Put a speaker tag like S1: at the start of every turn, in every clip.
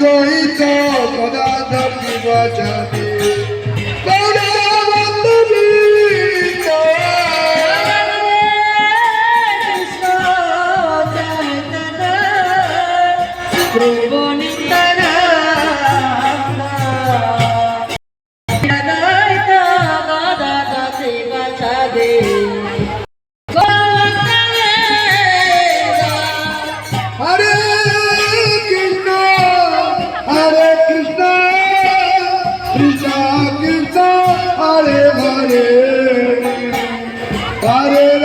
S1: কইছ কদা দাবি
S2: বাজাবি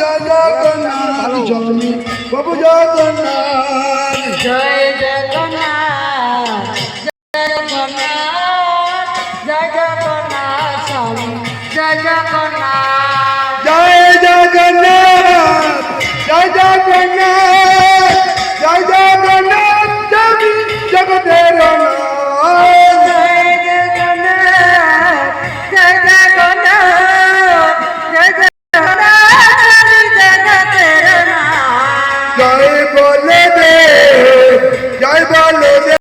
S2: জগন্নাথ জননী প্রভু জগন্নাথ
S1: জয় জগন্নাথ জগন্নাথ জগন্নাথ স্বামী জগন্নাথ
S2: জয় জগন্নাথ জয় জগন্নাথ